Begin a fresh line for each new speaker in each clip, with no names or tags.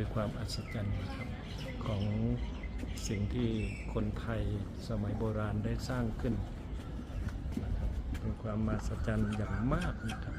คือความอัศจรรย์นะครับของสิ่งที่คนไทยสมัยโบราณได้สร้างขึ้น เป็นความมหัศจรรย์อย่างมากนะครับ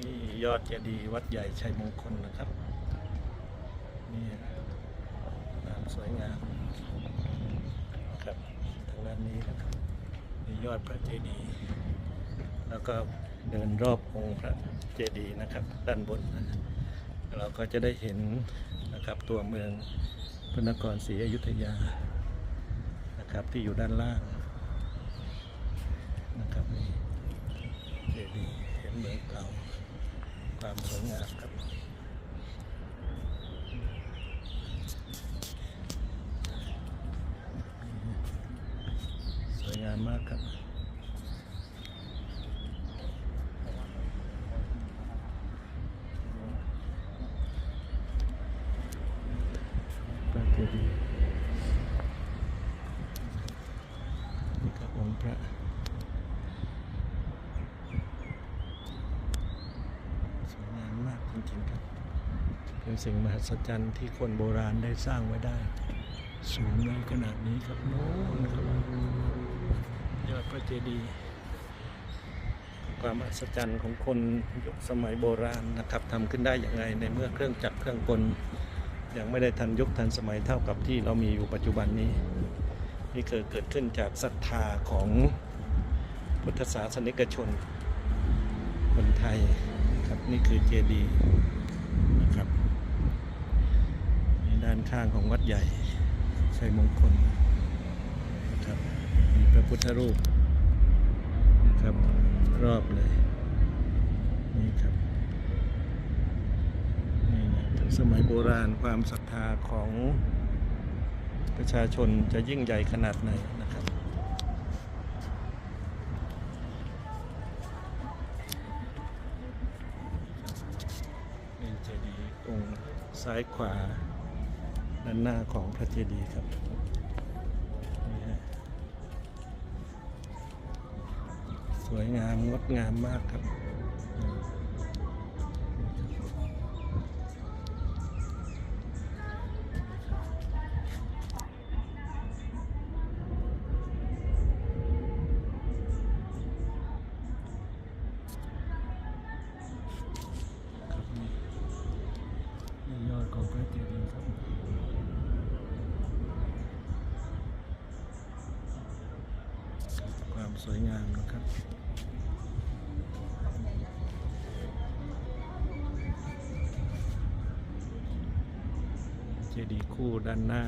นี่ ยอดเจดีย์วัดใหญ่ชัยมงคลนะครับ นี่งามสวยงามครับทางด้านนี้นะครับนี่ยอดพระเจดีย์แล้วก็เดินรอบองค์พระเจดีย์นะครับ ด้านบนนะเราก็จะได้เห็นนะครับตัวเมืองพระนครศรีอยุธยานะครับที่อยู่ด้านล่างนะครับนี่เจดีย์เห็นเมืองเก่า ความสวยงามครับ สวยงามมากครับ พระเจดีย์นี่ครับองค์พระ สวยงามมากจริงๆครับ เป็นสิ่งมหัศจรรย์ที่คนโบราณได้สร้างไว้ได้ สูงในขนาดนี้ครับโน้นครับยอดพระเจดีย์ความมหัศจรรย์ของคนยุคสมัยโบราณนะครับทำขึ้นได้อย่างไรในเมื่อเครื่องจักรเครื่องกลยังไม่ได้ทันยุคทันสมัยเท่ากับที่เรามีอยู่ปัจจุบันนี้ นี่เกิดเกิดขึ้นจากศรัทธาของพุทธศาสนิกชน คนไทยครับนี่คือเจดีย์นะครับ ด้านข้างของวัดใหญ่ชัยมงคลนะครับมีพระพุทธรูปนะครับรอบเลยนี่ครับนี่นะสมัยโบราณความศรัทธาของประชาชนจะยิ่งใหญ่ขนาดไหนนะครับเป็นเจดีย์องค์ซ้ายขวา ด้านหน้าของพระเจดีย์ครับสวยงามงดงามมากครับ สวยงามนะครับเจดีย์คู่ด้านหน้า